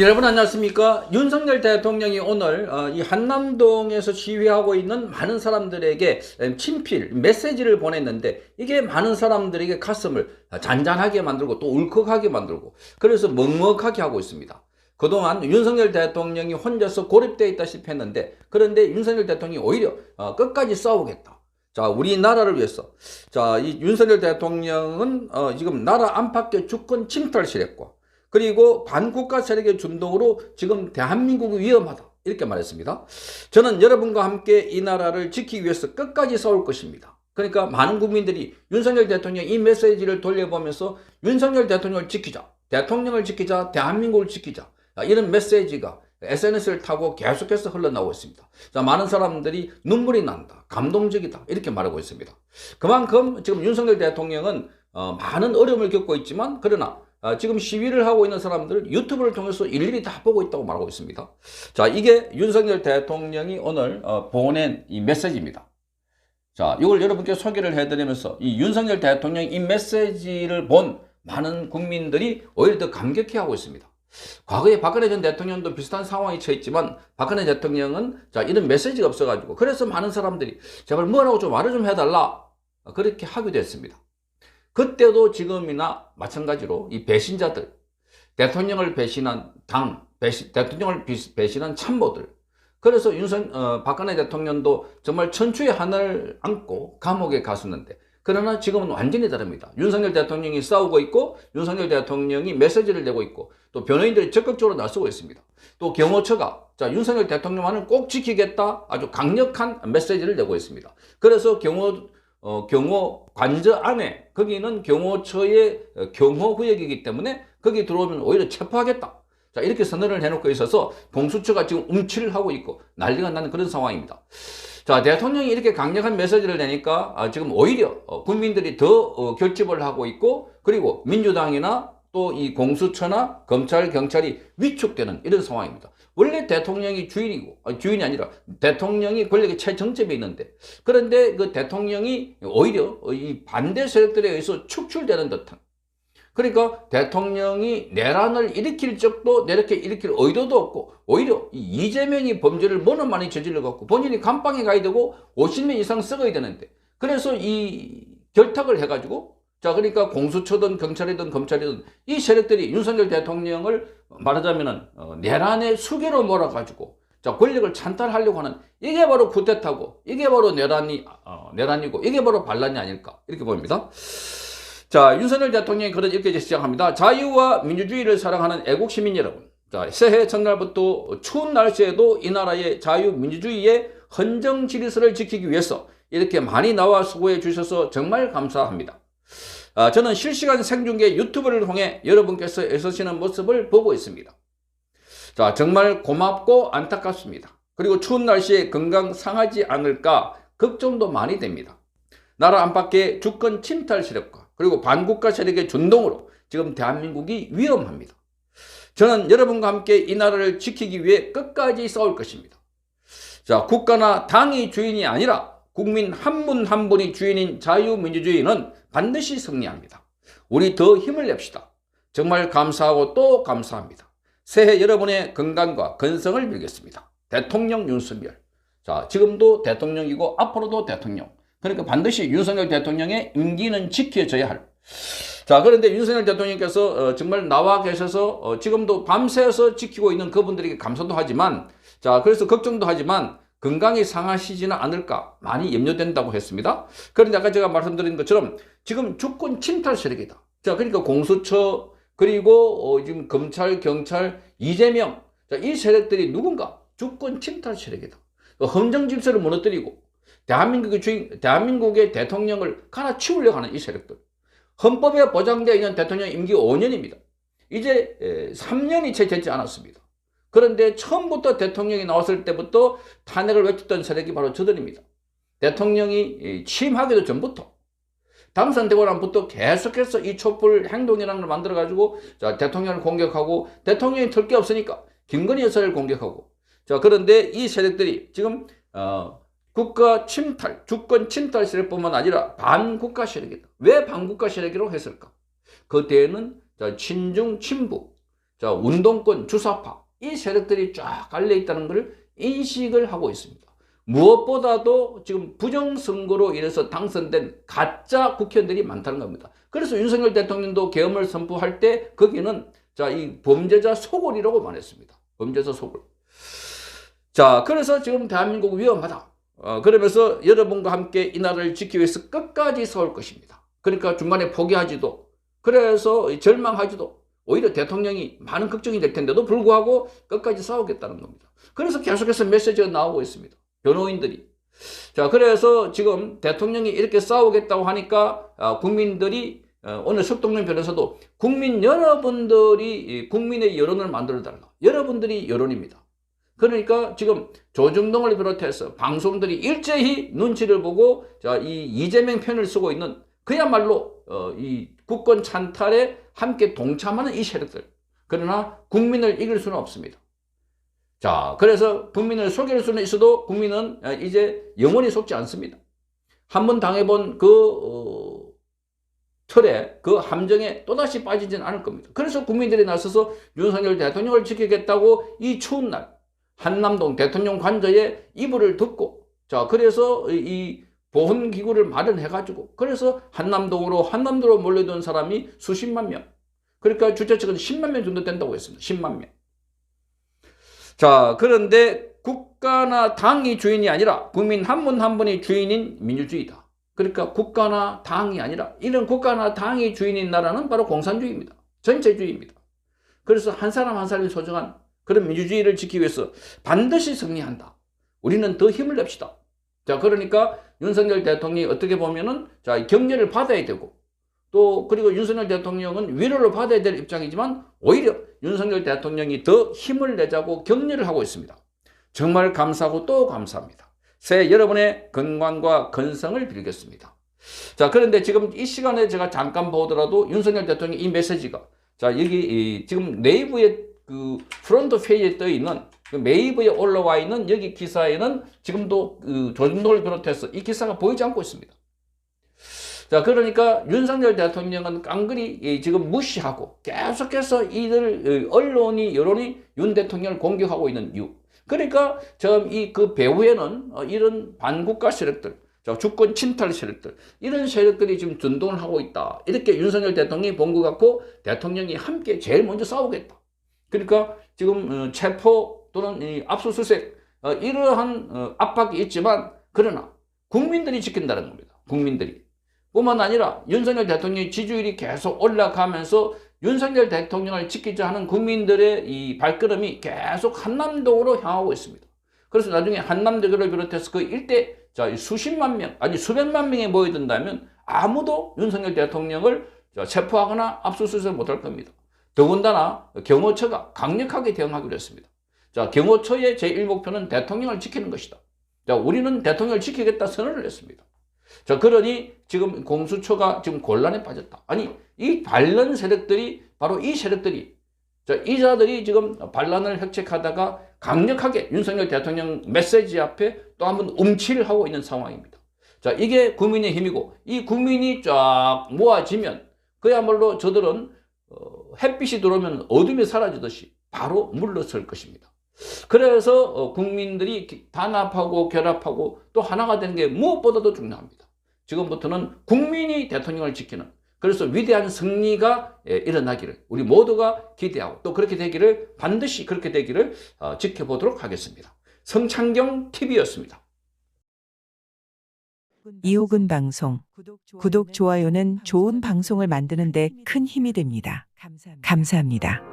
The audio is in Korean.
여러분 안녕하십니까? 윤석열 대통령이 오늘 어, 이 한남동에서 시위하고 있는 많은 사람들에게 음, 친필 메시지를 보냈는데 이게 많은 사람들에게 가슴을 잔잔하게 만들고 또 울컥하게 만들고 그래서 먹먹하게 하고 있습니다. 그동안 윤석열 대통령이 혼자서 고립되어 있다시피 했는데 그런데 윤석열 대통령이 오히려 어, 끝까지 싸우겠다. 자, 우리나라를 위해서. 자, 이 윤석열 대통령은 어, 지금 나라 안팎의 주권 침탈 실했고 그리고 반국가 세력의 준동으로 지금 대한민국이 위험하다. 이렇게 말했습니다. 저는 여러분과 함께 이 나라를 지키기 위해서 끝까지 싸울 것입니다. 그러니까 많은 국민들이 윤석열 대통령 이 메시지를 돌려보면서 윤석열 대통령을 지키자. 대통령을 지키자. 대한민국을 지키자. 이런 메시지가 SNS를 타고 계속해서 흘러나오고 있습니다. 자, 많은 사람들이 눈물이 난다. 감동적이다. 이렇게 말하고 있습니다. 그만큼 지금 윤석열 대통령은 어, 많은 어려움을 겪고 있지만 그러나 아, 지금 시위를 하고 있는 사람들을 유튜브를 통해서 일일이 다 보고 있다고 말하고 있습니다. 자, 이게 윤석열 대통령이 오늘 어, 보낸 이 메시지입니다. 자, 이걸 여러분께 소개를 해드리면서 이 윤석열 대통령 이 메시지를 본 많은 국민들이 오히려 더 감격해하고 있습니다. 과거에 박근혜 전 대통령도 비슷한 상황에 처했지만 박근혜 대통령은 자 이런 메시지가 없어가지고 그래서 많은 사람들이 제발 뭐라고 좀 말을 좀 해달라 그렇게 하기도 했습니다. 그때도 지금이나 마찬가지로 이 배신자들, 대통령을 배신한 당, 배신, 대통령을 비- 배신한 참모들. 그래서 윤석, 어, 박근혜 대통령도 정말 천추의 하늘 안고 감옥에 갔었는데, 그러나 지금은 완전히 다릅니다. 윤석열 대통령이 싸우고 있고, 윤석열 대통령이 메시지를 내고 있고, 또 변호인들이 적극적으로 나서고 있습니다. 또 경호처가, 자, 윤석열 대통령만을 꼭 지키겠다 아주 강력한 메시지를 내고 있습니다. 그래서 경호, 어, 경호 관저 안에 거기는 경호처의 어, 경호 구역이기 때문에 거기 들어오면 오히려 체포하겠다. 자 이렇게 선언을 해놓고 있어서 공수처가 지금 움찔을 하고 있고 난리가 나는 그런 상황입니다. 자 대통령이 이렇게 강력한 메시지를 내니까 아, 지금 오히려 어, 국민들이 더 어, 결집을 하고 있고 그리고 민주당이나 또 이 공수처나 검찰 경찰이 위축되는 이런 상황입니다. 원래 대통령이 주인이고 아니, 주인이 아니라 대통령이 권력의 최정점에 있는데 그런데 그 대통령이 오히려 이 반대 세력들에 의해서 축출되는 듯한 그러니까 대통령이 내란을 일으킬 적도 내렇게 일으킬 의도도 없고 오히려 이 이재명이 범죄를 뭐는 많이 저질러 갖고 본인이 감방에 가야 되고 50년 이상 썩어야 되는데 그래서 이 결탁을 해가지고 자 그러니까 공수처든 경찰이든 검찰이든 이 세력들이 윤석열 대통령을 말하자면은 어, 내란의 수계로 몰아가지고 자 권력을 찬탈하려고 하는 이게 바로 쿠데타고 이게 바로 내란이 어, 내란이고 이게 바로 반란이 아닐까 이렇게 보입니다. 자 윤석열 대통령이 그런 이렇게 시작합니다. 자유와 민주주의를 사랑하는 애국 시민 여러분. 자 새해 첫날부터 추운 날씨에도 이 나라의 자유 민주주의의 헌정 질서를 지키기 위해서 이렇게 많이 나와 수고해 주셔서 정말 감사합니다. 아, 저는 실시간 생중계 유튜브를 통해 여러분께서 애쓰시는 모습을 보고 있습니다. 자, 정말 고맙고 안타깝습니다. 그리고 추운 날씨에 건강 상하지 않을까 걱정도 많이 됩니다. 나라 안팎의 주권 침탈 세력과 그리고 반국가 세력의 준동으로 지금 대한민국이 위험합니다. 저는 여러분과 함께 이 나라를 지키기 위해 끝까지 싸울 것입니다. 자, 국가나 당이 주인이 아니라 국민 한분한 분이 주인인 자유민주주의는 반드시 승리합니다. 우리 더 힘을 냅시다. 정말 감사하고 또 감사합니다. 새해 여러분의 건강과 건성을 빌겠습니다. 대통령 윤석열. 자, 지금도 대통령이고 앞으로도 대통령. 그러니까 반드시 윤석열 대통령의 임기는 지켜져야 할. 자, 그런데 윤석열 대통령께서 어, 정말 나와 계셔서 어, 지금도 밤새서 지키고 있는 그분들에게 감사도 하지만 자, 그래서 걱정도 하지만 건강이 상하시지는 않을까 많이 염려된다고 했습니다. 그런데 아까 제가 말씀드린 것처럼 지금 주권 침탈 세력이다. 자, 그러니까 공수처 그리고 어, 지금 검찰, 경찰, 이재명 자, 이 세력들이 누군가 주권 침탈 세력이다. 헌정 질서를 무너뜨리고 대한민국의 주인, 대한민국의 대통령을 갈아치우려고 하는 이 세력들. 헌법에 보장되어 있는 대통령 임기 5년입니다. 이제 3년이 채 되지 않았습니다. 그런데 처음부터 대통령이 나왔을 때부터 탄핵을 외쳤던 세력이 바로 저들입니다. 대통령이 취임하기도 전부터 당선되고 난부터 계속해서 이 촛불 행동이라는 걸 만들어가지고 자, 대통령을 공격하고 대통령이 털 게 없으니까 김건희 여사를 공격하고 자, 그런데 이 세력들이 지금 어, 국가 침탈, 주권 침탈 세력뿐만 아니라 반국가 세력이다. 왜 반국가 세력이라고 했을까? 그때에는 자, 친중, 친북, 자, 운동권, 주사파, 이 세력들이 쫙 깔려 있다는 것을 인식을 하고 있습니다. 무엇보다도 지금 부정선거로 인해서 당선된 가짜 국회의원들이 많다는 겁니다. 그래서 윤석열 대통령도 계엄을 선포할 때 거기는 자, 이 범죄자 소굴이라고 말했습니다. 범죄자 소굴. 자, 그래서 지금 대한민국 위험하다. 어, 그러면서 여러분과 함께 이 나라를 지키기 위해서 끝까지 싸울 것입니다. 그러니까 중간에 포기하지도, 그래서 절망하지도, 오히려 대통령이 많은 걱정이 될 텐데도 불구하고 끝까지 싸우겠다는 겁니다. 그래서 계속해서 메시지가 나오고 있습니다. 변호인들이. 자, 그래서 지금 대통령이 이렇게 싸우겠다고 하니까 아, 국민들이 어, 오늘 석동룡 변호사도 국민 여러분들이 이 국민의 여론을 만들어 달라. 여러분들이 여론입니다. 그러니까 지금 조중동을 비롯해서 방송들이 일제히 눈치를 보고 자, 이 이재명 편을 쓰고 있는 그야말로 어, 이 국권 찬탈에 함께 동참하는 이 세력들. 그러나 국민을 이길 수는 없습니다. 자, 그래서 국민을 속일 수는 있어도 국민은 어, 이제 영원히 속지 않습니다. 한 번 당해본 그 어, 틀에 그 함정에 또다시 빠지지는 않을 겁니다. 그래서 국민들이 나서서 윤석열 대통령을 지키겠다고 이 추운 날 한남동 대통령 관저에 이불을 덮고 자 그래서 이 보훈 기구를 마련해 가지고 그래서 한남동으로 한남도로 몰려든 사람이 수십만 명 그러니까 주최 측은 10만 명 정도 된다고 했습니다. 10만 명. 자 그런데 국가나 당이 주인이 아니라 국민 한분한 분이 주인인 민주주의다. 그러니까 국가나 당이 아니라 이런 국가나 당이 주인인 나라는 바로 공산주의입니다. 전체주의입니다. 그래서 한 사람 한 사람이 소중한 그런 민주주의를 지키기 위해서 반드시 승리한다. 우리는 더 힘을 냅시다. 자, 그러니까 윤석열 대통령이 어떻게 보면은 자, 격려를 받아야 되고 또 그리고 윤석열 대통령은 위로를 받아야 될 입장이지만 오히려 윤석열 대통령이 더 힘을 내자고 격려를 하고 있습니다. 정말 감사하고 또 감사합니다. 새해 여러분의 건강과 건성을 빌겠습니다. 자, 그런데 지금 이 시간에 제가 잠깐 보더라도 윤석열 대통령 이 메시지가 자, 여기 이 지금 네이버에 그 프론트 페이지에 떠 있는 그 메이브에 올라와 있는 여기 기사에는 지금도 그 조준동을 비롯해서 이 기사가 보이지 않고 있습니다. 자, 그러니까 윤석열 대통령은 깡그리 이 지금 무시하고 계속해서 이들 어, 언론이 여론이 윤 대통령을 공격하고 있는 이유. 그러니까 지금 이 그 배후에는 어, 이런 반국가 세력들, 자, 주권 침탈 세력들 이런 세력들이 지금 준동을 하고 있다. 이렇게 윤석열 대통령이 본 것 같고 대통령이 함께 제일 먼저 싸우겠다. 그러니까 지금 어, 체포 또는 이 압수수색 어, 이러한 어, 압박이 있지만 그러나 국민들이 지킨다는 겁니다. 국민들이. 뿐만 아니라 윤석열 대통령의 지지율이 계속 올라가면서 윤석열 대통령을 지키자 하는 국민들의 이 발걸음이 계속 한남동으로 향하고 있습니다. 그래서 나중에 한남대교를 비롯해서 그 일대 자 수십만 명 아니 수백만 명이 모여든다면 아무도 윤석열 대통령을 자, 체포하거나 압수수색 못할 겁니다. 더군다나 경호처가 강력하게 대응하기로 했습니다. 자, 경호처의 제1목표는 대통령을 지키는 것이다. 자, 우리는 대통령을 지키겠다 선언을 했습니다. 자, 그러니 지금 공수처가 지금 곤란에 빠졌다. 아니, 이 반란 세력들이 바로 이 세력들이 자, 이자들이 지금 반란을 획책하다가 강력하게 윤석열 대통령 메시지 앞에 또 한 번 움치를 하고 있는 상황입니다. 자, 이게 국민의 힘이고 이 국민이 쫙 모아지면 그야말로 저들은 어, 햇빛이 들어오면 어둠이 사라지듯이 바로 물러설 것입니다. 그래서 어, 국민들이 기- 단합하고 결합하고 또 하나가 되는 게 무엇보다도 중요합니다. 지금부터는 국민이 대통령을 지키는 그래서 위대한 승리가 예, 일어나기를 우리 모두가 기대하고 또 그렇게 되기를 반드시 그렇게 되기를 어, 지켜보도록 하겠습니다. 성창경 TV였습니다. 이호근 방송 구독 좋아요는 좋은 방송을 만드는 데 큰 힘이 됩니다. 감사합니다.